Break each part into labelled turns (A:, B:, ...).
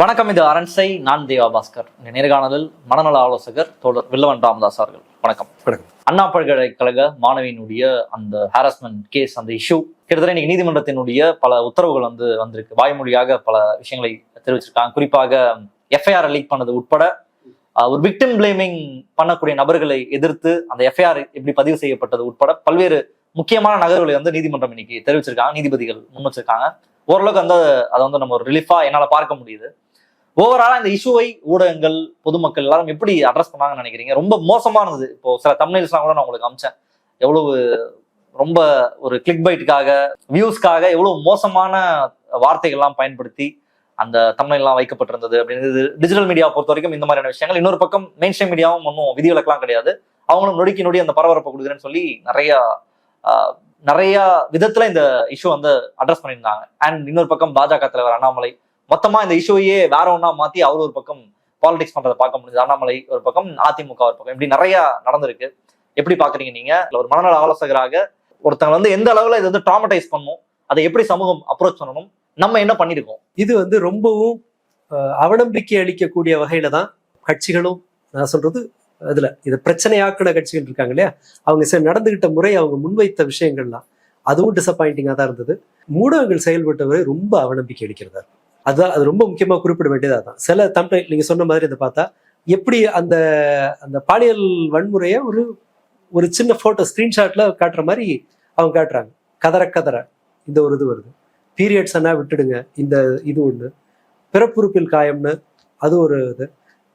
A: வணக்கம் இது அரண்சை நான் தேவா பாஸ்கர். இந்த நேர்காணலில் மனநல ஆலோசகர் தோழர் வில்லவன் ராமதாஸ் அவர்கள். வணக்கம்.
B: வணக்கம்.
A: அண்ணா பல்கலைக்கழக மாணவியினுடைய அந்த ஹாரஸ்மெண்ட் கேஸ் அந்த இஷ்யூ கிட்டத்தட்ட இன்னைக்கு நீதிமன்றத்தினுடைய பல உத்தரவுகள் வந்து வந்திருக்கு. வாய்மொழியாக பல விஷயங்களை தெரிவிச்சிருக்காங்க. குறிப்பாக எஃப்ஐஆர் லீக் பண்ணது உட்பட ஒரு விக்டிம் பிளேமிங் பண்ணக்கூடிய நபர்களை எதிர்த்து அந்த எஃப்ஐஆர் எப்படி பதிவு செய்யப்பட்டது உட்பட பல்வேறு முக்கியமான நகர்வுகளை வந்து நீதிமன்றம் இன்னைக்கு தெரிவிச்சிருக்காங்க. நீதிபதிகள் முன் வச்சிருக்காங்க. ஓரளவுக்கு வந்து அதை வந்து நம்ம ஒரு ரிலீஃபா என்னால பார்க்க முடியுது. ஓவராலா இந்த இஷ்யூவை ஊடகங்கள் பொதுமக்கள் எல்லாரும் எப்படி அட்ரஸ் பண்ணாங்கன்னு நினைக்கிறீங்க? ரொம்ப மோசமா இருந்தது இப்போ சில தமிழ்ஸ்லாம் கூட நான் உங்களுக்கு அமிச்சேன். எவ்வளவு ரொம்ப ஒரு கிளிக் பைட்டுக்காக வியூஸ்க்காக எவ்வளவு மோசமான வார்த்தைகள்லாம் பயன்படுத்தி அந்த தமிழ்லாம் வைக்கப்பட்டிருந்தது அப்படின்றது டிஜிட்டல் மீடியா பொறுத்த வரைக்கும் இந்த மாதிரியான விஷயங்கள். இன்னொரு பக்கம் மெயின் ஸ்ட்ரீம் மீடியாவும் ஒன்றும் விதிவிலக்கெல்லாம் கிடையாது. அவங்களும் நொடிக்கு நொடி அந்த பரபரப்பை கொடுக்குறேன்னு சொல்லி நிறைய நிறைய விதத்துல இந்த இஷ்யூ வந்து அட்ரஸ் பண்ணியிருந்தாங்க. அண்ட் இன்னொரு பக்கம் பாஜக தலைவர் அண்ணாமலை மொத்தமா இந்த இஷ்யூவையே வேற ஒன்னா மாத்தி அவர் ஒரு பக்கம் பாலிடிக்ஸ் பண்றதை பார்க்க முடிஞ்சது. அண்ணாமலை ஒரு பக்கம் அதிமுக ஒரு பக்கம். இப்படி நிறைய நடந்திருக்கு. எப்படி பாக்குறீங்க நீங்க? இல்ல ஒரு மனநல ஆலோசகராக ஒருத்தங்க வந்து எந்த அளவுல இது வந்து ட்ராமடைஸ் பண்ணும்? அதை எப்படி சமூகம் அப்ரோச் பண்ணணும்? நம்ம என்ன பண்ணிருக்கோம்
B: இது வந்து ரொம்பவும் அவநம்பிக்கை அளிக்கக்கூடிய வகையில தான் கட்சிகளும் நான் சொல்றது அதுல இதை பிரச்சனையாக்கிற கட்சிகள் இருக்காங்க இல்லையா? அவங்க சரி நடந்துகிட்ட முறை அவங்க முன்வைத்த விஷயங்கள்லாம். அதுவும் டிசப்பாயிண்டிங்காக தான் இருந்தது. மூடகங்கள் செயல்பட்டவரை ரொம்ப அவநம்பிக்கை அளிக்கிறதா இருக்கும். அதுதான் அது ரொம்ப முக்கியமா குறிப்பிட வேண்டியதா தான் சில தமிழ் நீங்க சொன்ன மாதிரி இதை பார்த்தா எப்படி அந்த அந்த பாலியல் வன்முறையை ஒரு ஒரு சின்ன போட்டோ ஸ்கிரீன்ஷாட்ல காட்டுற மாதிரி அவங்க காட்டுறாங்க. கதற கதற. இந்த ஒரு இது வருது. பீரியட்ஸ் என்ன விட்டுடுங்க. இந்த இது ஒண்ணு. பிறப்புறுப்பில் காயம்னு அது ஒரு இது.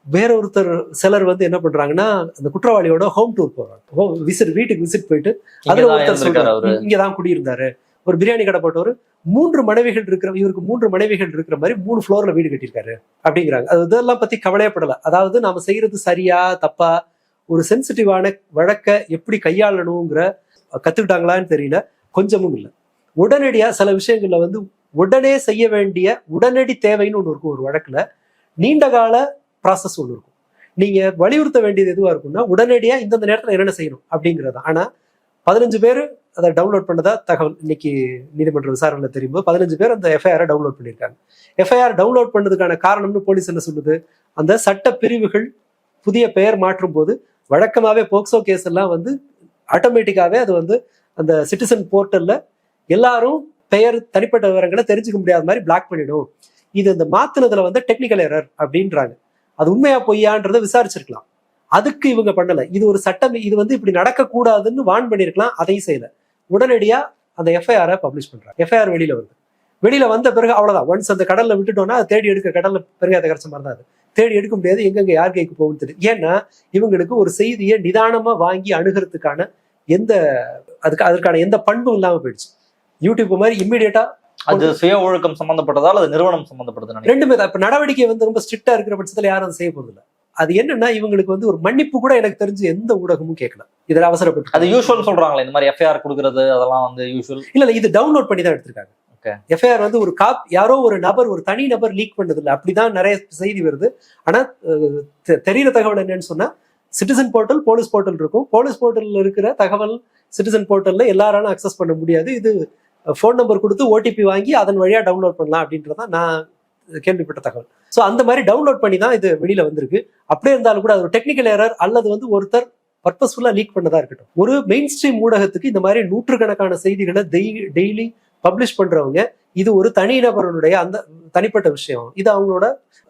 B: வேற ஒருத்தர் சிலர் வந்து என்ன பண்றாங்கன்னா அந்த குற்றவாளியோட ஹோம் டூர் போறாங்க. விசிட் வீட்டுக்கு விசிட் போயிட்டு அதுல ஒருத்தர்
A: இருந்திருக்காரு
B: சொல்றாரு
A: அவரு.
B: "ம், இங்கதான் குடியிருந்தாரு. ஒரு பிரியாணி கடை போட்டவர் மூன்று மனைவிகள் இருக்கிற இவருக்கு மூன்று மனைவிகள் இருக்கிற மாதிரி மூணு ஃப்ளோர்ல வீடு கட்டியிருக்காரு அப்படிங்கிறாங்க. அது இதெல்லாம் பத்தி கவலையப்படலை. அதாவது நாம செய்யறது சரியா தப்பா ஒரு சென்சிட்டிவான வழக்கை எப்படி கையாளணுங்கிற கத்துக்கிட்டாங்களான்னு தெரியல. கொஞ்சமும் இல்லை. உடனடியா சில விஷயங்கள்ல வந்து உடனே செய்ய வேண்டிய உடனடி தேவைன்னு ஒன்று இருக்கும் ஒரு வழக்குல. நீண்ட கால ப்ராசஸ் ஒன்று இருக்கும். நீங்க வலியுறுத்த வேண்டியது எதுவா இருக்கும்னா உடனடியா இந்தந்த நேரத்தில் என்னென்ன செய்யணும் அப்படிங்கிறது ஆனா பதினஞ்சு பேர் அதை டவுன்லோட் பண்ணதா தகவல் இன்னைக்கு நீதிமன்ற விசாரணையில் தெரியும்போது பதினஞ்சு பேர் அந்த எஃப்ஐஆரை டவுன்லோட் பண்ணியிருக்காங்க எஃப்ஐஆர் டவுன்லோட் பண்ணதுக்கான காரணம்னு போலீஸ் என்ன சொல்லுது? அந்த சட்ட பிரிவுகள் புதிய பெயர் மாற்றும் போது வழக்கமாகவே போக்சோ கேஸ் எல்லாம் வந்து ஆட்டோமேட்டிக்காகவே அது வந்து அந்த சிட்டிசன் போர்ட்டலில் எல்லாரும் பெயர் தனிப்பட்ட விவரங்களை தெரிஞ்சுக்க முடியாத மாதிரி பிளாக் பண்ணிடும். இது இந்த மாத்தினதுல வந்து டெக்னிக்கல் எரர் அப்படின்றாங்க. அது உண்மையா பொய்யான்றதை விசாரிச்சிருக்கலாம். அதுக்கு இவங்க பண்ணல. இது ஒரு சட்டம் இது வந்து இப்படி நடக்கக்கூடாதுன்னு வான் பண்ணியிருக்கலாம் அதையும் செய்யல. உடனடியா அந்த எஃப்ஐஆரை பப்ளிஷ் பண்றாங்க எஃப்ஐஆர் வெளியில வருது. வெளியில வந்த பிறகு அவ்வளவுதான். ஒன்ஸ் அந்த கடல்ல விட்டுட்டோம்னா அதை தேடி எடுக்க கடல்ல பெருங்காயத்தை கரைச்ச மாதிரி தான் அது. தேடி எடுக்க முடியாது எங்கெங்க யார் கைக்கு போகும்னு தெரியும் ஏன்னா இவங்களுக்கு ஒரு செய்தியை நிதானமா வாங்கி அணுகிறதுக்கான எந்த அதுக்கு அதற்கான எந்த பண்பும் இல்லாம போயிடுச்சு. யூடியூப் மாதிரி இம்மிடியட்டா
A: அது சுய ஒழுக்கம் சம்பந்தப்பட்டதால் அது நிறுவனம் சம்பந்தப்பட்டது
B: ரெண்டுமே இப்ப நடவடிக்கை வந்து ரொம்ப ஸ்ட்ரிக்டா இருக்கிற பட்சத்துல யாரும் அதை செய்ய போறது இல்ல அது என்னன்னா இவங்களுக்கு வந்து ஒரு மன்னிப்பு கூட எனக்கு தெரிஞ்சு எந்த ஊடகமும் கேட்கல இதுல அவசரப்பட்டு.
A: அது யூஷுவல் சொல்றாங்களே இந்த மாதிரி எஃப்ஐஆர் கொடுக்கறது அதெல்லாம் வந்து யூஷுவல்
B: இல்ல இல்ல இது டவுன்லோட் பண்ணி தான் எடுத்திருக்காங்க. எஃப்ஐஆர் வந்து ஒரு காப் யாரோ ஒரு நபர் ஒரு தனி நபர் லீக் பண்ணது இல்ல அப்படிதான் நிறைய செய்தி வருது. ஆனா தெரியிற தகவல் என்னன்னு சொன்னா சிட்டிசன் போர்ட்டல் போலீஸ் போர்ட்டல் இருக்கும். போலீஸ் போர்ட்டல்ல இருக்கிற தகவல் சிட்டிசன் போர்ட்டல்ல எல்லாராலும் அக்சஸ் பண்ண முடியாது. இது ஃபோன் நம்பர் கொடுத்து ஓடிபி வாங்கி அதன் வழியா டவுன்லோட் பண்ணலாம் அப்படின்றதான் நான் கேள்விப்பட்ட தகவல். ஸோ அந்த மாதிரி டவுன்லோட் பண்ணி தான் இது வெளியில வந்திருக்கு. அப்படியே இருந்தாலும் கூட அது ஒரு டெக்னிக்கல் ஏரர் அல்லது வந்து ஒருத்தர் பர்பஸ்ஃபுல்லாக லீக் பண்ணதா இருக்கட்டும். ஒரு மெயின் ஸ்ட்ரீம் ஊடகத்துக்கு இந்த மாதிரி நூற்றுக்கணக்கான செய்திகளை டெய்லி பப்ளிஷ் பண்றவங்க இது ஒரு தனிநபருடைய அந்த தனிப்பட்ட விஷயம். இது அவங்களோட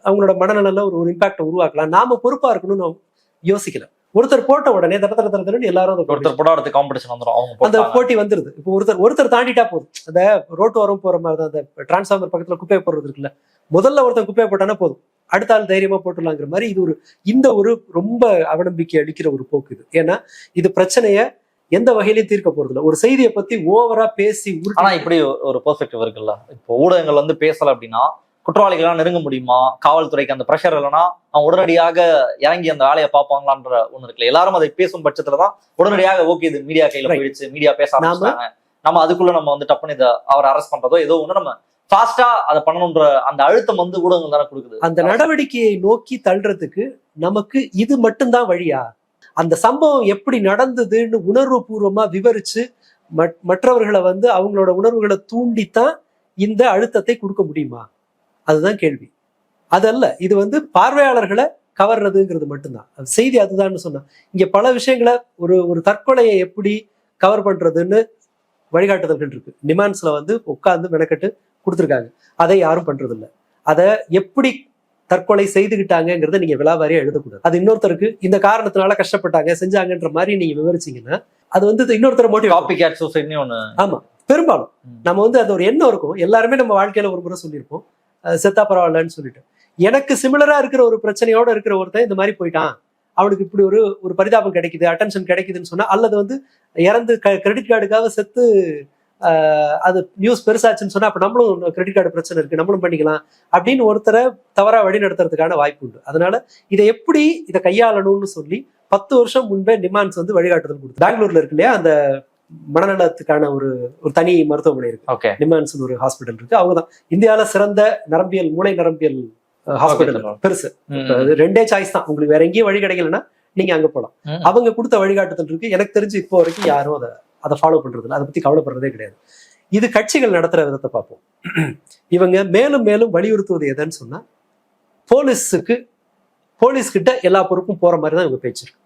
B: அவங்களோட மனநல ஒரு ஒரு இம்பாக்டை உருவாக்கலாம். நாம பொறுப்பா இருக்கணும்னு யோசிக்கலாம் ஒருத்தர் போட்ட உடனே தர தர தர தரன்னு எல்லாரும்
A: ஒருத்தர் போடாடுறது காம்படிஷன் அவங்க
B: அந்த. போட்டி வந்துருது. இப்போ ஒருத்தர் ஒருத்தர் தாண்டிட்டா போதும். அந்த ரோட்டு வரம் போற மாதிரி தான் அந்த டிரான்ஸ்ஃபார்மர் பக்கத்துல குப்பையை போடுறது இருக்குல்ல முதல்ல ஒருத்தன் குப்பையை போட்டானா போதும். அடுத்த ஆள் தைரியமா போட்டுடலாங்கிற மாதிரி இது ஒரு இந்த ஒரு ரொம்ப அவநம்பிக்கை அளிக்கிற ஒரு போக்கு இது. ஏன்னா இது பிரச்சனைய எந்த வகையிலையும் தீர்க்க போறது இல்ல ஒரு செய்தியை பத்தி ஓவரா பேசி
A: ஆனா இப்படி ஒரு பெர்ஸ்பெக்டிவ் இருக்குல்ல இப்போ ஊடகங்கள் வந்து பேசல அப்படின்னா குற்றவாளிகளாம் நெருங்க முடியுமா? காவல்துறைக்கு அந்த ப்ரெஷர் இல்லைன்னா அவங்க உடனடியாக இறங்கி அந்த வேலையை பார்ப்பாங்களான்ற ஒண்ணு இருக்குல்ல. எல்லாரும் அதை பேசும் பட்சத்துலதான் உடனடியாக ஓகே இது மீடியா கையில. போயிடுச்சு மீடியா பேச ஆரம்பிச்சாங்க நம்ம அதுக்குள்ள நம்ம வந்து டப்புன்னு இதை அவரை அரெஸ்ட் பண்றதோ ஏதோ ஒண்ணு நம்ம ஃபாஸ்டா அதை பண்ணணுன்ற அந்த அழுத்தம் வந்து ஊடகங்கள் தானே கொடுக்குது.
B: அந்த நடவடிக்கையை நோக்கி தள்ளுறதுக்கு நமக்கு இது மட்டும்தான் வழியா? அந்த சம்பவம் எப்படி நடந்ததுன்னு உணர்வு பூர்வமா விவரிச்சு மற்- மற்றவர்களை வந்து அவங்களோட உணர்வுகளை தூண்டித்தான் இந்த அழுத்தத்தை கொடுக்க முடியுமா? அதுதான் கேள்வி. அதல்ல இது வந்து பார்வையாளர்களை கவர்றதுங்கிறது மட்டும்தான். அது செய்தி அதுதான்னு சொன்னா. இங்க பல விஷயங்களை ஒரு ஒரு தற்கொலையை எப்படி கவர் பண்றதுன்னு வழிகாட்டுதல்கள் இருக்கு. நிமான்ஸ்ல வந்து உட்கார்ந்து மெனக்கட்டு கொடுத்துருக்காங்க. அதை யாரும் பண்றது இல்ல அதை எப்படி தற்கொலை செய்துக்கிட்டாங்கங்கிறத நீங்க விலாவாரியா எழுதக்கூடாது. அது இன்னொருத்தருக்கு இந்த காரணத்தினால கஷ்டப்பட்டாங்க செஞ்சாங்கன்ற மாதிரி நீங்க விவரிச்சீங்கன்னா அது வந்து இன்னொருத்தர மோட்டிவ்
A: காப்பி கேட் சூசைட்னு ஒண்ணு.
B: பெரும்பாலும்.
A: ம்.
B: நம்ம வந்து அது ஒரு எண்ணம் இருக்கும். எல்லாருமே நம்ம வாழ்க்கையில ஒரு முறை சொல்லியிருப்போம். செத்தா பரவாயில்லன்னு சொல்லிட்டு. எனக்கு சிமிலரா இருக்கிற ஒரு பிரச்சனையோட இருக்கிற ஒருத்தன் இந்த மாதிரி போயிட்டான். அவனுக்கு இப்படி ஒரு ஒரு பரிதாபம் கிடைக்குது அட்டென்ஷன் கிடைக்குதுன்னு சொன்னா அல்லது வந்து இறந்து கிரெடிட் கார்டுக்காக செத்து அது நியூஸ் பெருசாச்சுன்னு சொன்னா அப்ப நம்மளும் கிரெடிட் கார்டு பிரச்சனை இருக்கு நம்மளும் பண்ணிக்கலாம் அப்படின்னு ஒருத்தரை தவறா வழி நடத்துறதுக்கான வாய்ப்பு உண்டு. அதனால இதை எப்படி இதை கையாளணும்னு சொல்லி பத்து வருஷம் முன்பே நிமான்ஸ் வந்து வழிகாட்டுதல் கொடுத்து பெங்களூர்ல இருக்கு இல்லையா அந்த மனநலத்துக்கான ஒரு ஒரு தனி மருத்துவமனை இருக்கு.
A: ஓகே
B: நிமான்ஸ் ஒரு ஹாஸ்பிட்டல் இருக்கு. அவங்க தான் இந்தியாவில சிறந்த நரம்பியல் மூளை நரம்பியல் ஹாஸ்பிட்டல்
A: Okay.
B: பெருசு. ரெண்டே சாய்ஸ் தான். உங்களுக்கு வேற எங்கேயும் வழி கிடைக்கலன்னா நீங்க அங்க போலாம். அவங்க கொடுத்த வழிகாட்டுதல் இருக்கு. எனக்கு தெரிஞ்சு இப்போ வரைக்கும் யாரும் அதை அதை ஃபாலோ பண்றது இல்லை அதை பத்தி கவலைப்படுறதே கிடையாது. இது கட்சிகள் நடத்துற விதத்தை பார்ப்போம். இவங்க மேலும் மேலும் வலியுறுத்துவது எதுன்னு சொன்னா போலீஸுக்கு போலீஸ் கிட்ட எல்லா பொறுப்பும் போற மாதிரி தான் இவங்க பேச்சு இருக்கு.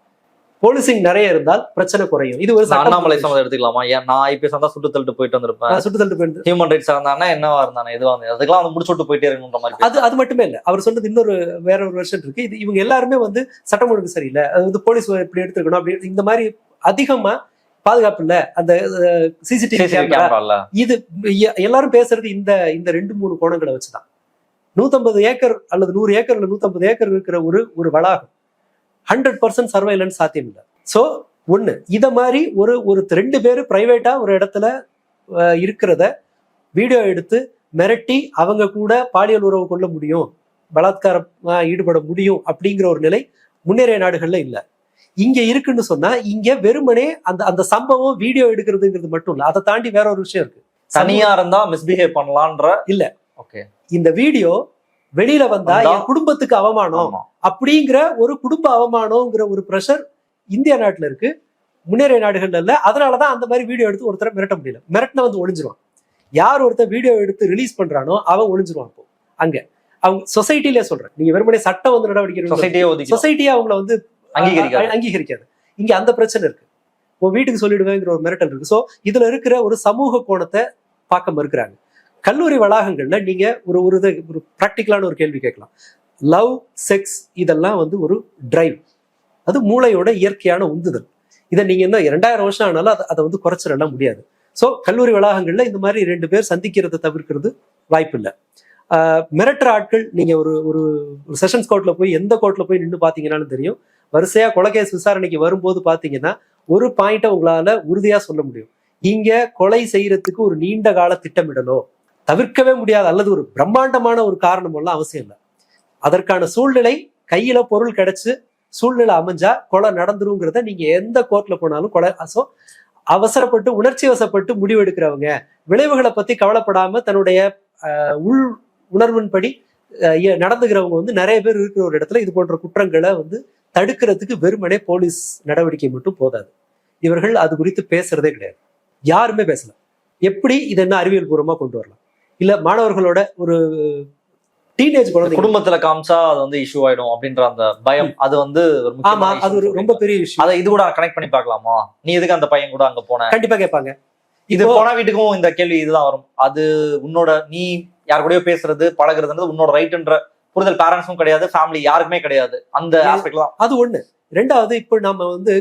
B: போலீசிங் நிறைய இருந்தால் பிரச்சனை குறையும். இது ஒரு
A: அண்ணாமலை சம்மந்தம் எடுத்துக்கலாமா? ஏன் நான் ஐபிஎஸ் வந்தா சுட்டு தள்ளிட்டு போயிட்டு வந்திருப்பேன்.
B: சுட்டு தள்ளிட்டு போயிருந்து
A: ஹியூமன் ரைட்ஸ் இருந்தானே என்னவா இருந்தானே எதுவா இருந்தா அதுக்கெல்லாம் வந்து முடிச்சு விட்டு போயிட்டே இருக்கணுன்ற மாதிரி
B: அது அது மட்டுமே இல்ல. அவர் சொன்னது இன்னொரு வேற ஒரு வருஷன் இருக்கு. இது இவங்க எல்லாருமே வந்து சட்டம் ஒழுங்கு சரியில்லை. அது வந்து போலீஸ் இப்படி எடுத்துருக்கணும் அப்படி இந்த மாதிரி அதிகமா பாதுகாப்பு இல்ல. அந்த சிசிடிவி கேமரா இது எல்லாரும் பேசுறது இந்த இந்த ரெண்டு மூணு கோணங்களை வச்சுதான். நூத்தம்பது ஏக்கர் அல்லது நூறு ஏக்கர் இல்ல நூத்தம்பது ஏக்கர் இருக்கிற ஒரு ஒரு வளாகம். ஹண்ட்ரட் பர்சன்ட் சர்வைலன்ஸ் சாத்தியம் இல்லை சோ ஒண்ணு இத மாதிரி ஒரு ஒரு ரெண்டு பேர் பிரைவேட்டா ஒரு இடத்துல இருக்கிறத வீடியோ எடுத்து மிரட்டி அவங்க கூட பாலியல் உறவு கொள்ள முடியும் பலாத்காரம் ஈடுபட முடியும் அப்படிங்கிற ஒரு நிலை முன்னேறிய நாடுகள்ல இல்ல. இங்க இருக்குன்னு சொன்னா இங்க வெறுமனே அந்த அந்த சம்பவம் வீடியோ எடுக்கிறதுங்கிறது மட்டும் இல்ல அதை தாண்டி வேற ஒரு விஷயம் இருக்கு.
A: தனியா இருந்தா மிஸ்பிஹேவ் பண்ணலான்ற
B: இல்ல.
A: ஓகே
B: இந்த வீடியோ வெளியில வந்தா என் குடும்பத்துக்கு அவமானம். அப்படிங்கிற ஒரு குடும்ப அவமானம்ங்கிற ஒரு ப்ரெஷர் இந்திய நாட்டுல இருக்கு. முன்னேறிய நாடுகள்ல இல்ல. அதனாலதான் அந்த மாதிரி வீடியோ எடுத்து ஒருத்தரை மிரட்ட முடியல. மிரட்டின வந்து ஒளிஞ்சிருவான். யார் ஒருத்தர் வீடியோ எடுத்து ரிலீஸ் பண்றானோ அவன் ஒளிஞ்சிருவான் இப்போ அங்க. அவங்க சொசைட்டிலே சொல்றேன். நீங்க வெறுமனே சட்டம் வந்து நடவடிக்கை
A: சொசைட்டியே
B: அவங்கள வந்து
A: அங்கீகரிக்காது.
B: இங்க அந்த பிரச்சனை இருக்கு. உன் வீட்டுக்கு சொல்லிடுவேங்கிற ஒரு மிரட்டல் இருக்கு. சோ இதுல இருக்கிற ஒரு சமூக கோணத்தை பார்க்க மறுக்கிறாங்க. கல்லூரி வளாகங்கள்ல நீங்க ஒரு ஒரு ஒரு ப்ராக்டிக்கலான ஒரு கேள்வி கேட்கலாம். லவ் செக்ஸ் இதெல்லாம் வந்து ஒரு டிரைவ் அது மூளையோட இயற்கையான உந்துதல். இதை நீங்க என்ன இரண்டாயிரம் வருஷம் ஆனாலும் அதை அதை வந்து குறைச்சிடலாம் முடியாது. ஸோ கல்லூரி வளாகங்கள்ல இந்த மாதிரி ரெண்டு பேர் சந்திக்கிறத தவிர்க்கிறது வாய்ப்பு இல்லை மிரட்டுற ஆட்கள் நீங்க ஒரு ஒரு ஒரு செஷன்ஸ் கோர்ட்ல போய் எந்த கோர்ட்ல போய் நின்று பாத்தீங்கன்னாலும் தெரியும். வரிசையா கொலைகேஸ் விசாரணைக்கு வரும்போது பாத்தீங்கன்னா ஒரு பாயிண்ட்டை உங்களால உறுதியா சொல்ல முடியும். இங்க கொலை செய்யறதுக்கு ஒரு நீண்ட கால திட்டமிடலோ தவிர்க்கவே முடியாத அல்லது ஒரு பிரம்மாண்டமான ஒரு காரணம் எல்லாம் அவசியம் இல்லை. அதற்கான சூழ்நிலை கையில பொருள் கிடைச்சு சூழ்நிலை அமைஞ்சா கொலை நடந்துருங்கிறத நீங்க எந்த கோர்ட்ல போனாலும் கொலை ஸோ அவசரப்பட்டு உணர்ச்சி வசப்பட்டு முடிவெடுக்கிறவங்க விளைவுகளை பத்தி கவலைப்படாம தன்னுடைய ஆஹ், உள் உணர்வின்படி நடந்துகிறவங்க நடந்துக்கிறவங்க வந்து நிறைய பேர் இருக்கிற ஒரு இடத்துல இது போன்ற குற்றங்களை வந்து தடுக்கிறதுக்கு வெறுமனே போலீஸ் நடவடிக்கை மட்டும் போதாது. இவர்கள் அது குறித்து பேசுறதே கிடையாது. யாருமே பேசல. எப்படி இதை என்ன அறிவியல் பூர்வமா கொண்டு வரலாம்? இல்ல மாணவர்களோட ஒரு டீனேஜ் குழந்தைங்க
A: குடும்பத்துல காமிச்சா அது வந்து இஷ்யூ ஆயிடும் அப்படின்ற அந்த பயம் அது வந்து
B: ஆமா அது ஒரு ரொம்ப பெரிய விஷயம்.
A: அதை இது கூட கனெக்ட் பண்ணி பார்க்கலாமா? நீ எதுக்கு அந்த பையன் கூட அங்க போன?
B: கண்டிப்பா கேட்பாங்க.
A: இது போன வீட்டுக்கும் இந்த கேள்வி இதுதான் வரும். அது உன்னோட நீ யார் கூடயோ பேசுறது பழகுறதுன்றது உன்னோட ரைட்ன்ற புரிதல் பேரண்ட்ஸும் கிடையாது ஃபேமிலி யாருக்குமே கிடையாது. அந்த ஆஸ்பெக்ட்ல
B: அது ஒண்ணு. ரெண்டாவது இப்போ நம்ம வந்து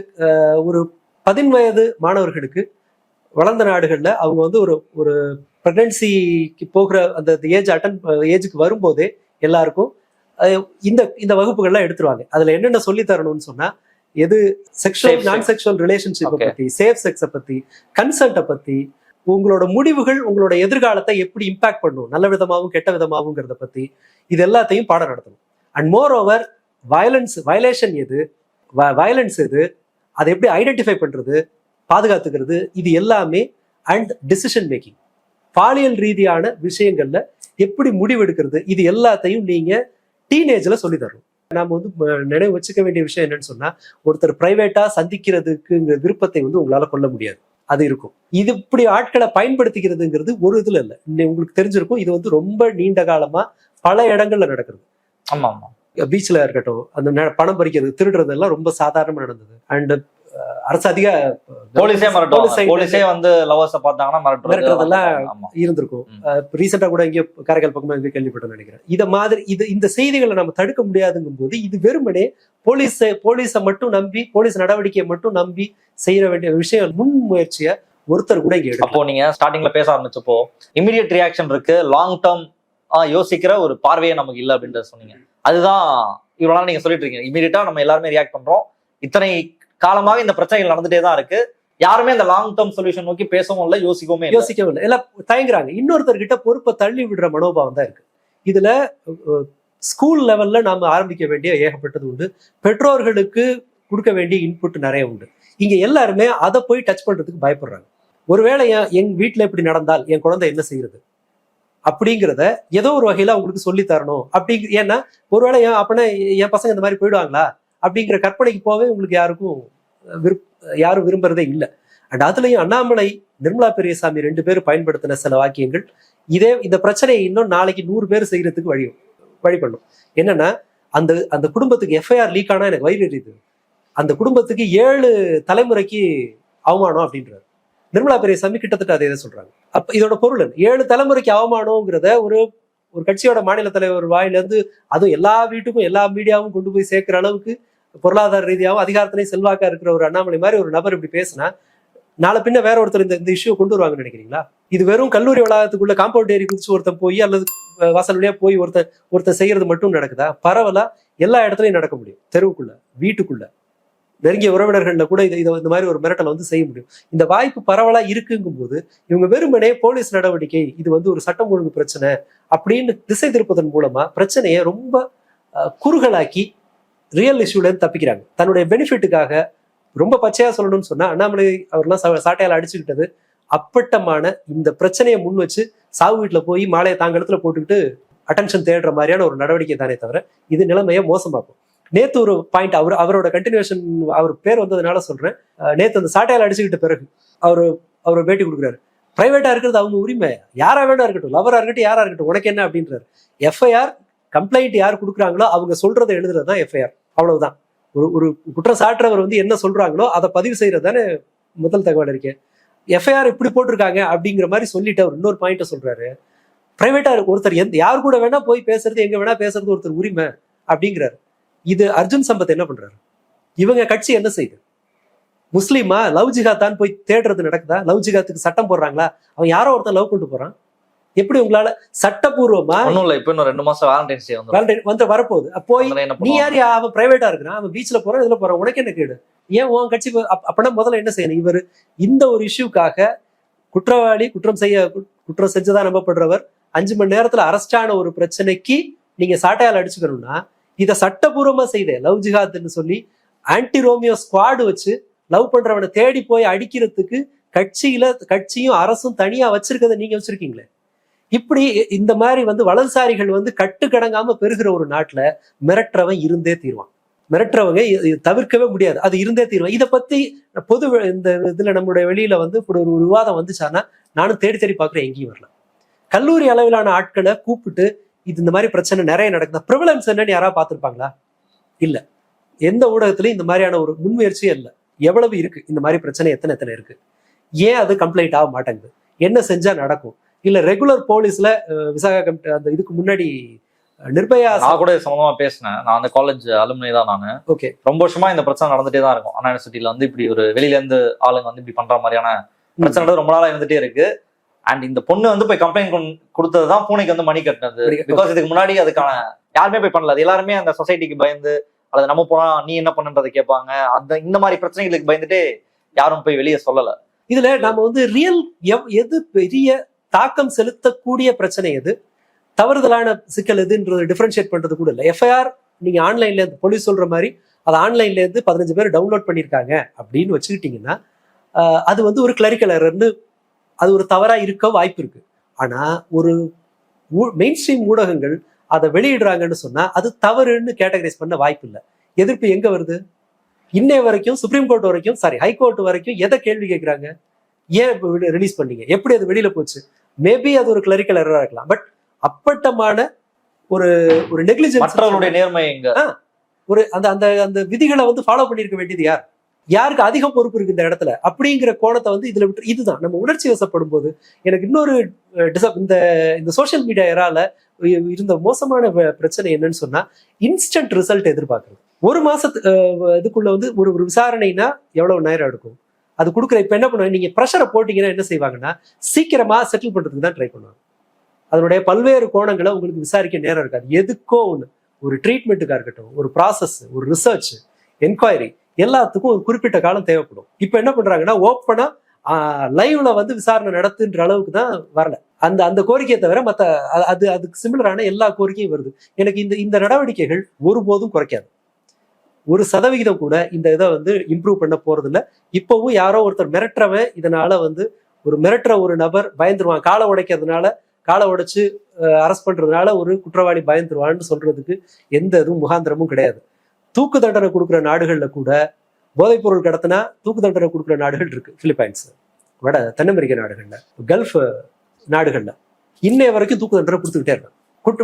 B: ஒரு பதின்வயது மாணவர்களுக்கு வளர்ந்த நாடுகள்ல அவங்க வந்து ஒரு ஒரு பிரெக்னன்சிக்கு போகிற அந்த ஏஜ் அட்டன் ஏஜுக்கு வரும்போதே எல்லாருக்கும் இந்த இந்த வகுப்புகள்லாம் எடுத்துருவாங்க. அதுல என்னென்ன சொல்லி தரணும்னு சொன்னா எது செக்ஷுவல் நான் செக்ஷுவல் ரிலேஷன்ஷிப்பை. பத்தி சேஃப் செக்ஸை பத்தி கன்சென்ட்டை பத்தி உங்களோட முடிவுகள் உங்களோட எதிர்காலத்தை எப்படி இம்பாக்ட் பண்ணும் நல்ல விதமாகவும் கெட்ட விதமாகவுங்கிறத பத்தி இது எல்லாத்தையும் பாடம் நடத்தணும். And moreover violence violation எது வயலன்ஸ் எது அதை எப்படி ஐடென்டிஃபை பண்றது பாதுகாத்துக்கிறது இது எல்லாமே அண்ட் டிசிஷன் மேக்கிங் பாலியல் ரீதியான விஷயங்கள்ல எப்படி முடிவெடுக்கிறது? இது எல்லாத்தையும் நீங்க டீனேஜ்ல சொல்லி தரணும். நாம வந்து நினைவு வச்சுக்க வேண்டிய விஷயம் என்னன்னு சொன்னா ஒருத்தர் பிரைவேட்டா சந்திக்கிறதுக்குங்கிற விருப்பத்தை வந்து உங்களால கொள்ள முடியாது. அது இருக்கும். இது இப்படி ஆட்களை பயன்படுத்திக்கிறதுங்கிறது ஒரு இதுல இல்ல. உங்களுக்கு தெரிஞ்சிருக்கும் இது வந்து ரொம்ப நீண்ட காலமா பல இடங்கள்ல நடக்கிறது.
A: ஆமா ஆமா
B: பீச்ல இருக்கட்டும் அந்த பணம் பறிக்கிறது திருடுறது எல்லாம் ரொம்ப சாதாரணமா நடந்தது. அண்ட் அரசு அதிக
A: போலீஸே
B: side
A: போலீஸே வந்து லவர்ஸ பார்த்தாங்கன்னா மிரட்டுறது
B: மிரட்டுறதெல்லாம் இருந்திருக்கும்.
A: ம்.
B: ரீசெண்டா கூட இங்கே காரைக்கால் பக்கமா இங்கே கேள்விப்பட்டேன் நினைக்கிறேன். இத மாதிரி இது இந்த செய்திகளை நம்ம தடுக்க முடியாதுங்கும் போது இது வெறுமனே போலீஸ் போலீஸை மட்டும் நம்பி போலீஸ் நடவடிக்கையை மட்டும் நம்பி செய்ய வேண்டிய விஷயம் முன்முயற்சியை ஒருத்தர் கூட இங்க
A: அப்போ நீங்க ஸ்டார்டிங்ல பேச ஆரம்பிச்சப்போ இமிடியட் ரியாக்ஷன் இருக்கு. லாங் டேர்ம் யோசிக்கிற ஒரு பார்வையே நமக்கு இல்ல அப்படின்றத சொன்னீங்க. அதுதான் இவ்வளவு நாள் நீங்க சொல்லிட்டு இருக்கீங்க. இமீடியட்டா நம்ம எல்லாருமே ரியாக்ட் பண்றோம். இத்தனை காலமாக இந்த பிரச்சனைகள் நடந்துட்டே தான் இருக்கு. யாருமே இந்த லாங் டேர்ம் சொல்யூஷன் நோக்கி பேசவும் இல்லை யோசிக்கவும் யோசிக்கவும்
B: யோசிக்கவே இல்லை. எல்லாம் தயங்குறாங்க. இன்னொருத்தர்கிட்ட பொறுப்பை தள்ளி விடுற மனோபாவம் தான் இருக்கு. இதுல ஸ்கூல் லெவல்ல நாம ஆரம்பிக்க வேண்டிய ஏகப்பட்டது உண்டு. பெற்றோர்களுக்கு கொடுக்க வேண்டிய இன்புட் நிறைய உண்டு. இங்க எல்லாருமே அதை போய் டச் பண்றதுக்கு பயப்படுறாங்க. ஒருவேளை என் என் வீட்டுல இப்படி நடந்தால் என் குழந்தை என்ன செய்யறது? அப்படிங்கிறத ஏதோ ஒரு வகையில அவங்களுக்கு சொல்லி தரணும். அப்படிங்கிற ஏன்னா ஒருவேளை என் அப்பனா என் பசங்க இந்த மாதிரி போயிடுவாங்களா? அப்படிங்கிற கற்பனைக்கு போவே உங்களுக்கு யாருக்கும் விருப் யாரும் விரும்புறதே இல்லை. அண்ட் அதுலயும் அண்ணாமலை நிர்மலா பெரியசாமி ரெண்டு பேரும் பயன்படுத்தின சில வாக்கியங்கள். இதே இந்த பிரச்சனையை இன்னும் நாளைக்கு நூறு பேர் செய்யறதுக்கு வழி வழி பண்ணும் என்னன்னா அந்த அந்த குடும்பத்துக்கு எஃப்ஐஆர் லீக் ஆனா எனக்கு வயிறு எரியுது. அந்த குடும்பத்துக்கு ஏழு தலைமுறைக்கு அவமானம் அப்படின்றாரு. நிர்மலா பெரியசாமி கிட்டத்தட்ட அதே தான் சொல்றாங்க. அப்ப இதோட பொருள் ஏழு தலைமுறைக்கு அவமானம்ங்கிறத ஒரு ஒரு கட்சியோட மாநில தலைவர் வாயிலிருந்து அதுவும் எல்லா வீட்டுக்கும் எல்லா மீடியாவும் கொண்டு போய் சேர்க்கிற அளவுக்கு பொருளாதார ரீதியாகவும் அதிகாரத்திலையும் செல்வாக்கா இருக்கிற ஒரு அண்ணாமலை மாதிரி ஒரு நபர் இப்படி பேசினா நாளை பின்ன வேற ஒருத்தர் இந்த இந்த இஷ்யூ கொண்டு வருவாங்கன்னு நினைக்கிறீங்களா? இது வெறும் கல்லூரி வளாகத்துக்குள்ள காம்பவுண்ட் ஏரி குதிச்சு ஒருத்தன் போய் அல்லது அஹ், வாசல் வழியா போய் ஒருத்தன் ஒருத்தன் செய்யறது மட்டும் நடக்குதா? பரவலா எல்லா இடத்துலயும் நடக்க முடியும். தெருவுக்குள்ள வீட்டுக்குள்ள நெருங்கிய உறவினர்கள்ல கூட இதை இதை இந்த மாதிரி ஒரு மிரட்டலை வந்து செய்ய முடியும். இந்த வாய்ப்பு பரவலா இருக்குங்கும் போது இவங்க வெறுமனே போலீஸ் நடவடிக்கை இது வந்து ஒரு சட்டம் ஒழுங்கு பிரச்சனை அப்படின்னு திசை திருப்பதன் மூலமா பிரச்சனையை ரொம்ப அஹ், குறுகலாக்கி ரியல் இஷ்யூல இருந்து தப்பிக்கிறாங்க. தன்னுடைய பெனிஃபிட்டுக்காக ரொம்ப பச்சையா சொல்லணும்னு சொன்னா அண்ணாமலை அவர்லாம் சாட்டையால் அடிச்சுக்கிட்டது அப்பட்டமான இந்த பிரச்சனையை முன் வச்சு சாவு வீட்டுல போய் மாலையை தாங்கடத்துல போட்டுக்கிட்டு அட்டென்ஷன் தேடுற மாதிரியான ஒரு நடவடிக்கை தானே தவிர இது நிலைமையை மோசமாக்கும். நேத்து ஒரு பாயிண்ட் அவர் அவரோட கண்டினியூஷன் அவர் பேர் வந்ததுனால சொல்றேன். நேத்து அந்த சாட்டையால் அடிச்சுக்கிட்ட பிறகு அவர் அவர் பேட்டி கொடுக்குறாரு. பிரைவேட்டா இருக்கிறது அவங்க உரிமை. யாரா வேணா இருக்கட்டும். லவரா இருக்கட்டும் யாரா இருக்கட்டும் உனக்கு என்ன அப்படின்றாரு. எஃப்ஐஆர் கம்ப்ளைண்ட் யார் கொடுக்குறாங்களோ அவங்க சொல்றதை எழுதுறது தான் எஃப்ஐஆர் அவ்வளவுதான். ஒரு ஒரு குற்றச்சாட்டுறவர் வந்து என்ன சொல்றாங்களோ அதை பதிவு செய்யறது தானே முதல் தகவல் இருக்கு. எஃப்ஐஆர் இப்படி போட்டிருக்காங்க அப்படிங்கிற மாதிரி சொல்லிட்டு அவர் இன்னொரு பாயிண்ட்டை சொல்றாரு. பிரைவேட்டா ஒருத்தர் எந்த யார் கூட வேணா போய் பேசுறது எங்க வேணா பேசுறது ஒருத்தர் உரிமை அப்படிங்கிறாரு. இது அர்ஜுன் சம்பத் என்ன பண்றாரு? இவங்க கட்சி என்ன செய்யுது? முஸ்லீமா? லவ் ஜிகாத்தான் போய் தேடுறது நடக்குதா? லவ் ஜிகாத்துக்கு சட்டம் போடுறாங்களா? அவன் யாரோ ஒருத்தன் லவ் கொண்டு போறான். எப்படி உங்களால சட்டப்பூர்வமா
A: ஒண்ணும் இல்ல இப்ப இன்னும் ரெண்டு மாசம் வேலண்டைன்ஸ் டே வந்து
B: வரப்போகுது. போய் நீ யார்? யா- அவன் பிரைவேட்டா இருக்கிறான். அவன் பீச்ல போறான் இதுல போறான். உனக்கு என்ன கேடு? ஏன் உன் கட்சி போ- அப்- அப்பனா முதல்ல என்ன செய்யணும்? இவர் இந்த ஒரு இஷ்யூக்காக குற்றவாளி குற்றம் செய்ய குற்றம் செஞ்சதா நம்பப்படுறவர். அஞ்சு மணி நேரத்துல அரஸ்டான ஒரு பிரச்சனைக்கு நீங்க சாட்டையால் அடிச்சுக்கணும்னா இதை சட்டபூர்வமா செய்த லவ் ஜிஹாத்னு சொல்லி ஆன்டி ரோமியோ ஸ்குவாடு வச்சு லவ் பண்றவனை தேடி போய் அடிக்கிறதுக்கு கட்சியில கட்சியும் அரசும் தனியா வச்சிருக்கதை நீங்க வச்சிருக்கீங்களே? இப்படி இந்த மாதிரி வந்து வலதுசாரிகள் வந்து கட்டுக்கடங்காம பெருகிற ஒரு நாட்டுல மிரட்டுறவன் இருந்தே தீர்வான். மிரட்டுறவங்க தவிர்க்கவே முடியாது. அது இருந்தே தீர்வான். இதை பத்தி பொது இந்த இதுல நம்மளுடைய வெளியில வந்து இப்படி ஒரு விவாதம் வந்துச்சானா நானும் தேடி தேடி பார்க்குறேன் எங்கேயும் வரல. கல்லூரி அளவிலான ஆட்களை கூப்பிட்டு இது இந்த மாதிரி பிரச்சனை நிறைய நடக்குது. ப்ரிவலன்ஸ் என்னன்னு யாராவது பார்த்துருப்பாங்களா? இல்ல. எந்த ஊடகத்திலையும் இந்த மாதிரியான ஒரு முன்முயற்சியும் இல்லை. எவ்வளவு இருக்கு? இந்த மாதிரி பிரச்சனை எத்தனை எத்தனை இருக்கு? ஏன் அது கம்ப்ளைண்ட் ஆக மாட்டேங்குது? என்ன செஞ்சா நடக்கும்? இல்ல ரெகுலர் போலீஸ்ல விசாகா கமிட்டி அந்த இதுக்கு முன்னாடி நிர்பயா
A: நான் கூட இது சம்பந்தமா பேசினேன். நான் அந்த காலேஜ் அலுமினி தான் நானு.
B: ஓகே.
A: ரொம்ப வருஷமா இந்த பிரச்சனை நடந்துட்டே தான் இருக்கும். அண்ணா யூனிவர்சிட்டியில வந்து இப்படி ஒரு வெளியில இருந்து ஆளுங்க வந்து இப்படி பண்ற மாதிரியான பிரச்சனை ரொம்ப நாளா இருந்துட்டே இருக்கு. அண்ட் இந்த பொண்ணு வந்து போய் கம்ப்ளைண்ட் கொடுத்தது தான் பூனைக்கு வந்து மணி கட்டினது. பிகாஸ் இதுக்கு முன்னாடி அதுக்கான யாருமே போய் பண்ணல. அது எல்லாருமே அந்த சொசைட்டிக்கு பயந்து அல்லது நம்ம போனா நீ என்ன பண்ணுன்றதை கேட்பாங்க. அந்த இந்த மாதிரி பிரச்சனைகளுக்கு பயந்துட்டு யாரும் போய் வெளியே சொல்லல.
B: இதுல நாம வந்து ரியல் எது பெரிய தாக்கம் செலுத்தக்கூடிய பிரச்சனை எது? தவறுதலான சிக்கல் எதுன்றது டிஃபரன்ஷியேட் பண்றது கூட இல்லை. எஃப்ஐஆர் நீங்க ஆன்லைன்ல இருந்து போலீஸ் சொல்ற மாதிரி அது ஆன்லைன்ல இருந்து பதினஞ்சு பேர் டவுன்லோட் பண்ணியிருக்காங்க அப்படின்னு வச்சுக்கிட்டீங்கன்னா அது வந்து ஒரு கிளரிக்கல் எரர்னு அது ஒரு தவறா இருக்க வாய்ப்பு இருக்கு. ஆனா ஒரு மெயின் ஸ்ட்ரீம் ஊடகங்கள் அதை வெளியிடுறாங்கன்னு சொன்னா அது தவறுன்னு கேட்டகரைஸ் பண்ண வாய்ப்பு இல்லை. எதிர்ப்பு எங்க வருது? இன்னை வரைக்கும் சுப்ரீம் கோர்ட் வரைக்கும் சாரி ஹைகோர்ட் வரைக்கும் எதை கேள்வி கேட்குறாங்க? ஏன் ரிலீஸ் பண்ணீங்க? எப்படி அது வெளியில போச்சு? மேபி அது ஒரு கிளரிக்கல் எரரா இருக்கலாம். பட் அப்பட்டமான ஒரு ஒரு நெக்லிஜென்ஸ்
A: மற்றவர்களுடைய நேர்மை எங்க?
B: ஒரு அந்த அந்த அந்த விதிகளை வந்து ஃபாலோ பண்ணியிருக்க வேண்டியது யார்? யாருக்கு அதிக பொறுப்பு இருக்கு இந்த இடத்துல? அப்படிங்கிற கோணத்தை வந்து இதுல விட்டு இதுதான். நம்ம உணர்ச்சி வசப்படும் போது எனக்கு இன்னொரு disab- இந்த இந்த சோஷியல் மீடியா எரால இருந்த மோசமான பிரச்சனை என்னன்னு சொன்னா இன்ஸ்டன்ட் ரிசல்ட் எதிர்பார்க்கறது. ஒரு மாசத்து இதுக்குள்ள வந்து ஒரு ஒரு விசாரணைனா எவ்வளவு நேரம் எடுக்கும்? அது கொடுக்குற இப்ப என்ன பண்ணுவாங்க? நீங்க ப்ரெஷரை போட்டீங்கன்னா என்ன செய்வாங்கன்னா சீக்கிரமா செட்டில் பண்ணுறதுக்கு தான் ட்ரை பண்ணுவாங்க. அதனுடைய பல்வேறு கோணங்களை உங்களுக்கு விசாரிக்க நேரம் இருக்காது. எதுக்கோ ஒன்று ஒரு ட்ரீட்மெண்ட்டுக்கா இருக்கட்டும் ஒரு ப்ராசஸ் ஒரு ரிசர்ச் என்கொயரி எல்லாத்துக்கும் ஒரு குறிப்பிட்ட காலம் தேவைப்படும். இப்போ என்ன பண்றாங்கன்னா ஓப்பனாக லைவ்ல வந்து விசாரணை நடத்துன்ற அளவுக்கு தான் வரல. அந்த அந்த கோரிக்கையை தவிர மற்ற அது அதுக்கு சிமிலரான எல்லா கோரிக்கையும் வருது. எனக்கு இந்த இந்த நடவடிக்கைகள் ஒருபோதும் குறைக்காது. ஒரு சதவிகிதம் கூட இந்த இதை வந்து இம்ப்ரூவ் பண்ண போறது இப்போவும் இப்பவும் யாரோ ஒருத்தர் மிரட்டுறவன் இதனால வந்து ஒரு மிரட்டுற ஒரு நபர் பயந்துருவான். காலை உடைக்கிறதுனால காலை உடைச்சு அரெஸ்ட் பண்றதுனால ஒரு குற்றவாளி பயந்துருவான்னு சொல்றதுக்கு எந்த இதுவும் முகாந்திரமும் கிடையாது. தூக்கு தண்டனை கொடுக்குற நாடுகள்ல கூட போதைப் பொருள் கடத்தினா தூக்கு தண்டனை கொடுக்குற நாடுகள் இருக்கு பிலிப்பைன்ஸ் வட தென் அமெரிக்க நாடுகள்ல கல்ஃப் நாடுகள்ல. இன்னைய வரைக்கும் தூக்கு தண்டனை கொடுத்துக்கிட்டே இருக்காங்க.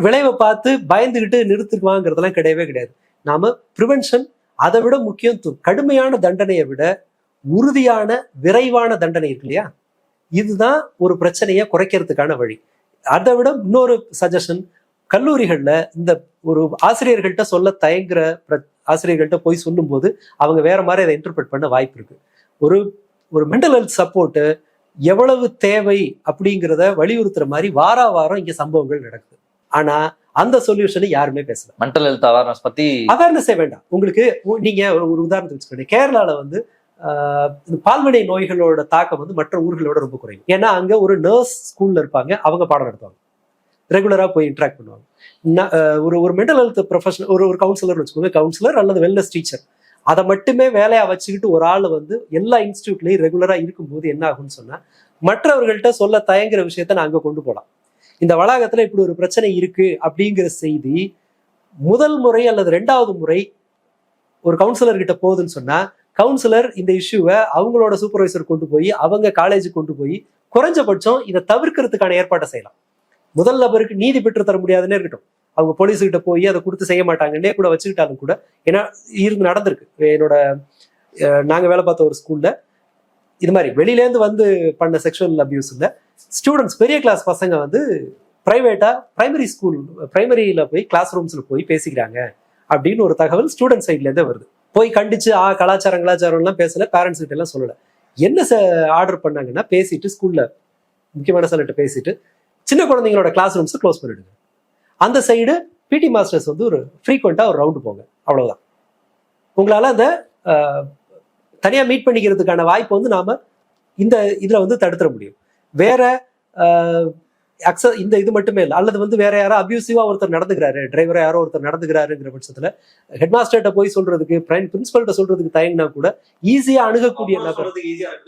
B: விளைவை பார்த்து பயந்துகிட்டு நிறுத்துக்குவாங்கிறதெல்லாம் கிடையவே கிடையாது. நாம ப்ரிவென்ஷன் அதை விட முக்கியம் கடுமையான தண்டனையை விட உறுதியான விரைவான தண்டனை இருக்கு இல்லையா? இதுதான் ஒரு பிரச்சனையை குறைக்கிறதுக்கான வழி. அதை விட இன்னொரு சஜஷன் கல்லூரிகளில் இந்த ஒரு ஆசிரியர்கள்ட்ட சொல்ல தயங்குற பிர- ஆசிரியர்கள்ட்ட போய் சொல்லும்போது அவங்க வேற மாதிரி அதை இன்டர்பிரட் பண்ண வாய்ப்பு இருக்கு. ஒரு ஒரு மென்டல் ஹெல்த் சப்போர்ட்டு எவ்வளவு தேவை அப்படிங்கிறத வலியுறுத்துற மாதிரி வார வாரம் இங்க சம்பவங்கள் நடக்குது. ஆனா அந்த சொல்யூஷனை யாருமே பேசல.
A: மென்டல் ஹெல்த் அவேர்னஸ் பத்தி
B: அவேர்னஸே வேண்டாம். உங்களுக்கு நீங்க ஒரு உதாரணத்துக்கு வச்சுக்கோங்க கேரளால வந்து பால்வினை நோய்களோட தாக்கம் வந்து மற்ற ஊர்களோட ரொம்ப குறையும் ஏன்னா அங்க ஒரு நர்ஸ் ஸ்கூல்ல இருப்பாங்க. அவங்க பாடம் நடத்துவாங்க. ரெகுலரா போய் இன்ட்ராக்ட் பண்ணுவாங்க. ஒரு ஒரு மென்டல் ஹெல்த் ப்ரொஃபஷனல் ஒரு ஒரு கவுன்சிலர் வச்சுக்கோங்க. கவுன்சிலர் அல்லது வெல்னஸ் டீச்சர் அதை மட்டுமே வேலையா வச்சுக்கிட்டு ஒரு ஆள் வந்து எல்லா இன்ஸ்டியூட்லயும் ரெகுலரா இருக்கும்போது என்ன ஆகும்னு சொன்னா மற்றவர்கள்ட்ட சொல்ல தயங்குற விஷயத்த நான் அங்க கொண்டு போலாம். இந்த வளாகத்துல இப்படி ஒரு பிரச்சனை இருக்கு அப்படிங்கிற செய்தி முதல் முறை அல்லது ரெண்டாவது முறை ஒரு கவுன்சிலர் கிட்ட போகுதுன்னு சொன்னா கவுன்சிலர் இந்த இஷ்யூவை அவங்களோட சூப்பர்வைசர் கொண்டு போய் அவங்க காலேஜுக்கு கொண்டு போய் குறைஞ்சபட்சம் இதை தவிர்க்கிறதுக்கான ஏற்பாட்டை செய்யலாம். முதல் நபருக்கு நீதி பெற்று தர முடியாதுன்னே இருக்கட்டும். அவங்க போலீஸ் கிட்ட போய் அதை கொடுத்து செய்ய மாட்டாங்கன்னே கூட வச்சுக்கிட்டாலும் கூட ஏன்னா இருந்து நடந்திருக்கு. என்னோட நாங்கள் நாங்க வேலை பார்த்த ஒரு ஸ்கூல்ல இது மாதிரி வெளியிலேருந்து வந்து பண்ண செக்ஷுவல் அபியூஸ்ல ஸ்டூடெண்ட்ஸ் பெரிய கிளாஸ் பசங்க வந்து ப்ரைவேட்டாக ப்ரைமரி ஸ்கூல் ப்ரைமரியில் போய் கிளாஸ் ரூம்ஸில் போய் பேசிக்கிறாங்க அப்படின்னு ஒரு தகவல் ஸ்டூடெண்ட் சைட்லேருந்தே வருது. போய் கண்டிச்சு ஆ கலாச்சாரம் கலாச்சாரம்லாம் பேசலை பேசல பேரண்ட்ஸ் கிட்ட எல்லாம் சொல்லலை. என்ன ஆர்டர் பண்ணாங்கன்னா பேசிட்டு ஸ்கூலில் முக்கியமான சிலர்கிட்ட பேசிட்டு சின்ன குழந்தைங்களோட கிளாஸ் ரூம்ஸ் க்ளோஸ் பண்ணிடுங்க. அந்த சைடு பிடி மாஸ்டர்ஸ் வந்து ஒரு ஃப்ரீக்வெண்ட்டாக ஒரு ரவுண்டு போங்க. அவ்வளோதான் உங்களால் அந்த தனியாக மீட் பண்ணிக்கிறதுக்கான வாய்ப்பு வந்து நாம் இந்த இதில் வந்து தடுத்துட முடியும். வேற அக்ச இந்த இது மட்டுமே இல்லை. அல்லது வந்து வேற யாரோ அபியூசிவா ஒருத்தர் நடந்துக்கிறாரு டிரைவரா யாரோ ஒருத்தர் நடந்துக்கிறாருங்கிற பட்சத்துல ஹெட் மாஸ்டர்கிட்ட போய் சொல்றதுக்கு பிரின்சிபல்கிட்ட சொல்றதுக்கு தயங்கினா கூட ஈஸியா அணுகக்கூடிய நபர்.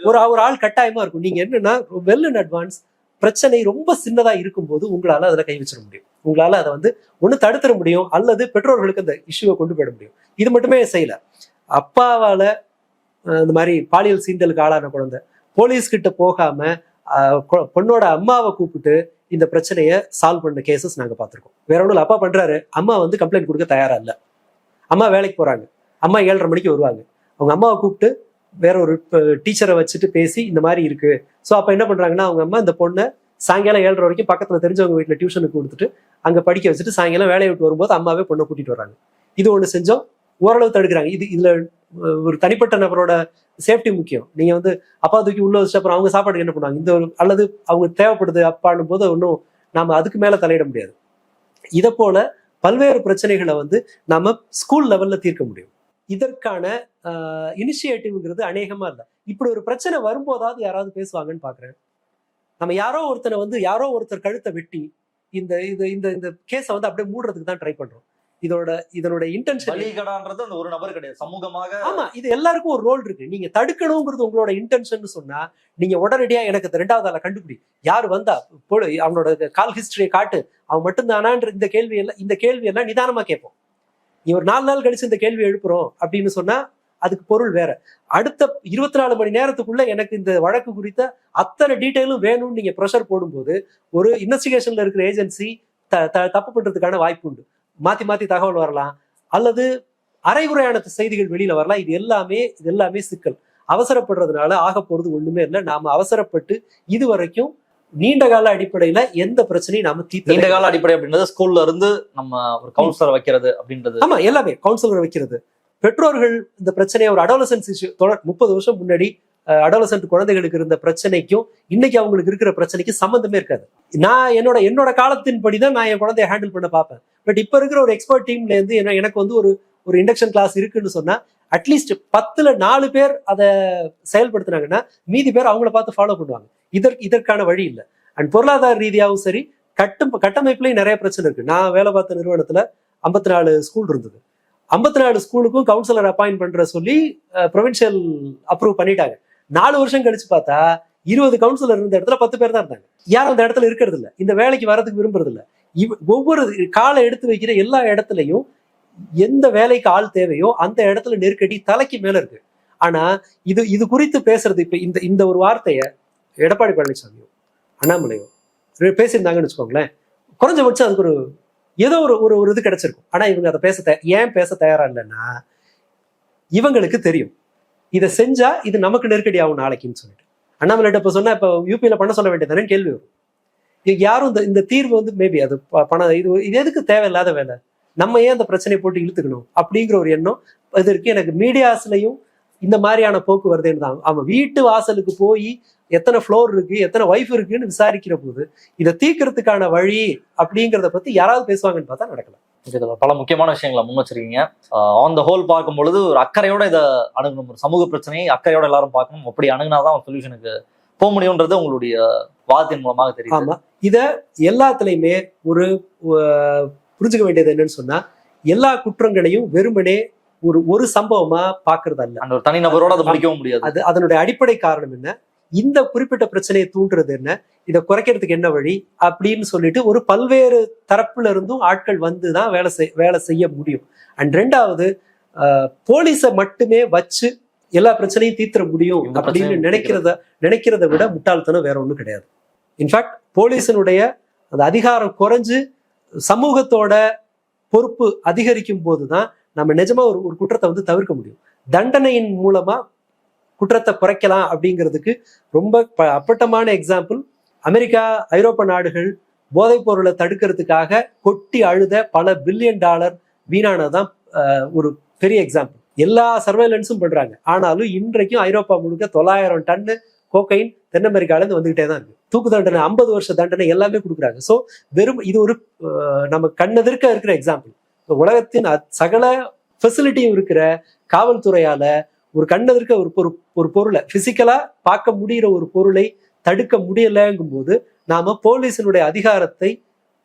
B: ஒரு ஒரு ஆள் கட்டாயமா இருக்கும். நீங்க என்னன்னா வெல் இன் அட்வான்ஸ் பிரச்சனை ரொம்ப சின்னதா இருக்கும்போது உங்களால அதுல கை வச்சிட முடியும். உங்களால அதை வந்து ஒண்ணு தடுத்துட முடியும் அல்லது பெற்றோர்களுக்கு அந்த இஷ்யூவை கொண்டு போயிட முடியும். இது மட்டுமே செய்யல. அப்பாவால இந்த மாதிரி பாலியல் சீண்டலுக்கு ஆளான குழந்தை போலீஸ் கிட்ட போகாம பொண்ணோட அம்மாவை கூப்பிட்டு இந்த பிரச்சனையை சால்வ் பண்ண கேசஸ் நாங்கள் பார்த்திருக்கோம். வேற ஒன்றும் அப்பா பண்றாரு. அம்மா வந்து கம்ப்ளைண்ட் கொடுக்க தயாராக இல்லை. அம்மா வேலைக்கு போறாங்க. அம்மா ஏழரை மணிக்கு வருவாங்க. அவங்க அம்மாவை கூப்பிட்டு வேற ஒரு டீச்சரை வச்சுட்டு பேசி இந்த மாதிரி இருக்கு. ஸோ அப்போ என்ன பண்றாங்கன்னா அவங்க அம்மா இந்த பொண்ணை சாயங்காலம் ஏழரை வரைக்கும் பக்கத்தில் தெரிஞ்சவங்க வீட்டில் டியூஷனுக்கு கொடுத்துட்டு அங்கே படிக்க வச்சுட்டு சாயங்காலம் வேலையை விட்டு வரும்போது அம்மாவே பொண்ணை கூட்டிகிட்டு வராங்க இது ஒன்று செஞ்சோம். ஓரளவு தடுக்கிறாங்க. இது இதுல ஒரு தனிப்பட்ட நபரோட சேஃப்டி முக்கியம். நீங்க வந்து அப்பா தூக்கி உள்ள வச்சு அப்புறம் அவங்க சாப்பாடுக்கு என்ன பண்ணுவாங்க? இந்த ஒரு அல்லது அவங்க தேவைப்படுது அப்பான்னும் போது ஒன்றும் நாம அதுக்கு மேல தலையிட முடியாது. இதை போல பல்வேறு பிரச்சனைகளை வந்து நாம ஸ்கூல் லெவல்ல தீர்க்க முடியும். இதற்கான இனிஷியேட்டிவ்ங்கிறது அநேகமா இல்லை. இப்படி ஒரு பிரச்சனை வரும்போதாவது யாராவது பேசுவாங்கன்னு பாக்குறேன். நம்ம யாரோ ஒருத்தனை வந்து யாரோ ஒருத்தர் கழுத்தை வெட்டி இந்த இது இந்த இந்த கேஸை வந்து அப்படியே மூடுறதுக்கு தான் ட்ரை பண்றோம். இதோட இதனோட இன்டென்ஷன்
A: பலிகடான்றது அந்த ஒரு நபர் கிடையாது. சமூகமாக
B: ஆமா இது எல்லாருக்கும் ஒரு ரோல் இருக்கு. நீங்க தடுக்கணுங்கிறது உங்களோட இன்டென்ஷன் சொன்னா நீங்க உடனடியா எனக்கு இந்த ரெண்டாவது ஆளை கண்டுபிடி. யார் வந்தா அவனோட கால் ஹிஸ்டரியை காட்டு. அவன் மட்டும்தானான்ற இந்த கேள்வி எல்லாம் இந்த கேள்வி எல்லாம் நிதானமா கேட்போம். நீ ஒரு நாலு நாள் கழிச்சு இந்த கேள்வி எழுப்புறோம் அப்படின்னு சொன்னா அதுக்கு பொருள் வேற. அடுத்த இருபத்தி நாலு மணி நேரத்துக்குள்ள எனக்கு இந்த வழக்கு குறித்த அத்தனை டீட்டெயிலும் வேணும்னு நீங்க ப்ரெஷர் போடும்போது ஒரு இன்வெஸ்டிகேஷன்ல இருக்கிற ஏஜென்சி த த- தப்பு பண்றதுக்கான வாய்ப்பு உண்டு. மாத்தி மாத்தி தகவல் வரலாம். அல்லது அரைகுறையான செய்திகள் வெளியில வரலாம். இது எல்லாமே இது எல்லாமே சிக்கல். அவசரப்படுறதுனால ஆக போறது ஒண்ணுமே இல்லை. நாம அவசரப்பட்டு இது வரைக்கும் நீண்ட கால அடிப்படையில எந்த பிரச்சனையும் நாம தீர்த்து
A: நீண்ட கால அடிப்படை அப்படின்றது ஸ்கூல்ல இருந்து நம்ம ஒரு கவுன்சிலர் வைக்கிறது அப்படின்றது.
B: ஆமா எல்லாமே கவுன்சிலர் வைக்கிறது. பெற்றோர்கள் இந்த பிரச்சனையை ஒரு அடோலசன்ஸ் இஷ்யூ தொடர் முப்பது வருஷம் முன்னாடி அடோலசன்ட் குழந்தைகளுக்கு இருந்த பிரச்சனைக்கும் இன்னைக்கு அவங்களுக்கு இருக்கிற பிரச்சனைக்கும் சம்மந்தமே இருக்காது. நான் என்னோட என்னோட காலத்தின் தான் நான் என் குழந்தைய ஹேண்டில் பண்ண பார்ப்பேன். பட் இப்போ இருக்கிற ஒரு எக்ஸ்பர்ட் டீம்ல இருந்து எனக்கு வந்து ஒரு ஒரு இண்டக்ஷன் கிளாஸ் இருக்குன்னு சொன்னா அட்லீஸ்ட் பத்துல நாலு பேர் அதை செயல்படுத்துனாங்கன்னா மீதி பேர் அவங்கள பார்த்து ஃபாலோ பண்ணுவாங்க. இதற்கு இதற்கான வழி இல்லை. அண்ட் பொருளாதார ரீதியாகவும் சரி கட்டும் கட்டமைப்புலையும் நிறைய பிரச்சனை இருக்கு. நான் வேலை பார்த்த நிறுவனத்துல ஐம்பத்தி நாலு ஸ்கூல் இருந்தது. ஐம்பத்தி நாலு ஸ்கூலுக்கும் கவுன்சிலர் அப்பாயின்ட் பண்ற சொல்லி ப்ரொவின்ஷியல் அப்ரூவ் பண்ணிட்டாங்க. நாலு வருஷம் கழிச்சு பார்த்தா இருபது கவுன்சிலர் இருந்த இடத்துல பத்து பேர் தான் இருந்தாங்க. யாரும் அந்த இடத்துல இருக்கிறது இல்லை. இந்த வேலைக்கு வரதுக்கு விரும்புறது இல்லை. இவ் ஒவ்வொரு காலை எடுத்து வைக்கிற எல்லா இடத்துலையும் எந்த வேலைக்கு ஆள் தேவையோ அந்த இடத்துல நெருக்கடி தலைக்கு மேல இருக்கு. ஆனா இது இது குறித்து பேசுறது இப்ப இந்த இந்த ஒரு வார்த்தையை எடப்பாடி பழனிசாமியோ அண்ணாமலையோ பேசியிருந்தாங்கன்னு வச்சுக்கோங்களேன். குறைஞ்சபட்சம் அதுக்கு ஒரு ஏதோ ஒரு ஒரு ஒரு இது கிடைச்சிருக்கும். ஆனா இவங்க அதை பேச ஏன் பேச தயாரா இல்லைன்னா இவங்களுக்கு தெரியும். இதை செஞ்சா இது நமக்கு நெருக்கடி ஆகும் நாளைக்குன்னு சொல்லிட்டு. அண்ணாமலைகிட்ட இப்போ சொன்னா இப்போ யூபியில பண்ண சொல்ல வேண்டியதானே கேள்வி வரும். யாரும் இந்த இந்த தீர்வு வந்து மேபி அது ப- பணம் இது இது எதுக்கு தேவையில்லாத வேலை? நம்ம ஏன் அந்த பிரச்சனையை போட்டு இழுத்துக்கணும்? அப்படிங்கிற ஒரு எண்ணம் இதற்கு இருக்கு எனக்கு மீடியாஸ்லையும் இந்த மாதிரியான போக்கு வருதுன்னு தான். அவன் வீட்டு வாசலுக்கு போய் எத்தனை ஃப்ளோர் இருக்கு எத்தனை ஒய்ஃப் இருக்குன்னு விசாரிக்கிற போது இதை தீக்கிறதுக்கான வழி அப்படிங்கிறத பத்தி யாராவது பேசுவாங்கன்னு பார்த்தா
A: நடக்கலாம். பல முக்கியமான விஷயங்களை முன் வச்சிருக்கீங்க ஆன் த ஹோல் பார்க்கும் பொழுது ஒரு அக்கறையோட இதை அணுகணும். ஒரு சமூக பிரச்சனையை அக்கறையோட எல்லாரும் பார்க்கணும். அப்படி அணுகுனாதான் ஒரு சொல்யூஷனுக்கு போக முடியுன்றது உங்களுடைய வாதத்தின் மூலமாக தெரியும்
B: ஆமா. இத எல்லாத்துலயுமே ஒரு புரிஞ்சுக்க வேண்டியது என்னன்னு சொன்னா எல்லா குற்றங்களையும் வெறுமனே ஒரு ஒரு சம்பவமா பாக்குறது அல்ல.
A: அந்த ஒரு தனிநபரோட அதை முடிக்கவும் முடியாது.
B: அது அதனுடைய அடிப்படை காரணம் என்ன? இந்த குறிப்பிட்ட பிரச்சனையை தூண்டுறது என்ன? இதை குறைக்கிறதுக்கு என்ன வழி? அப்படின்னு சொல்லிட்டு ஒரு பல்வேறு தரப்புல இருந்தும் ஆட்கள் வந்து தான் வேலை செய் வேலை செய்ய முடியும். அண்ட் ரெண்டாவது போலீஸை மட்டுமே வச்சு எல்லா பிரச்சனையும் தீர்த்திட முடியும் அப்படின்னு நினைக்கிறத நினைக்கிறத விட முட்டாள்தனம் வேற ஒண்ணும் கிடையாது. இன்ஃபேக்ட் போலீஸினுடைய அந்த அதிகாரம் குறைஞ்சு சமூகத்தோட பொறுப்பு அதிகரிக்கும் போதுதான் நம்ம நிஜமா ஒரு ஒரு குற்றத்தை வந்து தவிர்க்க முடியும். தண்டனையின் மூலமா குற்றத்தை குறைக்கலாம் அப்படிங்கிறதுக்கு ரொம்ப அப்பட்டமான எக்ஸாம்பிள் அமெரிக்கா ஐரோப்பா நாடுகள் போதைப் பொருளை தடுக்கிறதுக்காக கொட்டி அழுத பல பில்லியன் டாலர் வீணானதான் ஒரு பெரிய எக்ஸாம்பிள் எல்லா சர்வேலன்ஸும் பண்றாங்க. ஆனாலும் இன்றைக்கும் ஐரோப்பா முழுக்க தொள்ளாயிரம் டன்னு கோகைன் தென் அமெரிக்கால இருந்து வந்துகிட்டே தான் இருக்கு. தூக்கு தண்டனை ஐம்பது வருஷ தண்டனை எல்லாமே கொடுக்குறாங்க. ஸோ வெறும் இது ஒரு நம்ம கண்ணெதிர்க்க இருக்கிற எக்ஸாம்பிள் உலகத்தின் சகல ஃபெசிலிட்டியும் இருக்கிற காவல்துறையால ஒரு கண்ணெதிர்க்க ஒரு பொரு ஒரு பொருளை பிசிக்கலா பார்க்க முடிகிற ஒரு பொருளை தடுக்க முடியலங்கும் போது நாம போலீஸினுடைய அதிகாரத்தை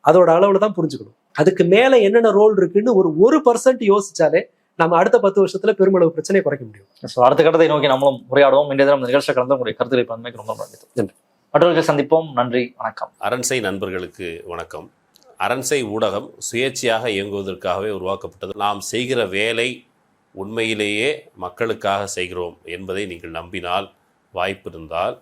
B: அதோட அளவுல தான் புரிஞ்சுக்கணும். அதுக்கு மேல என்னென்ன ரோல் இருக்குன்னு ஒரு ஒரு பர்சன்ட் யோசிச்சாலே நம்ம அடுத்த பத்து வருஷத்துல பெருமளவு பிரச்சனையை குறைக்க முடியும்.
A: So, அடுத்த கட்டத்தை நோக்கி நம்மளும் உரையாடுவோம். இன்றைய தினம் இந்த நிகழ்ச்சியில் கலந்து உங்களுடைய கருத்துக்களை பன்மைக்கு ரொம்ப நன்றி.
B: நன்றி.
A: மற்றவர்கள் சந்திப்போம். நன்றி. வணக்கம்.
C: அரண்சை நண்பர்களுக்கு வணக்கம். அரண்சை ஊடகம் சுயேட்சையாக இயங்குவதற்காகவே உருவாக்கப்பட்டது. நாம் செய்கிற வேலை உண்மையிலேயே மக்களுக்காக செய்கிறோம் என்பதை நீங்கள் நம்பினால் வாய்ப்பு இருந்தால்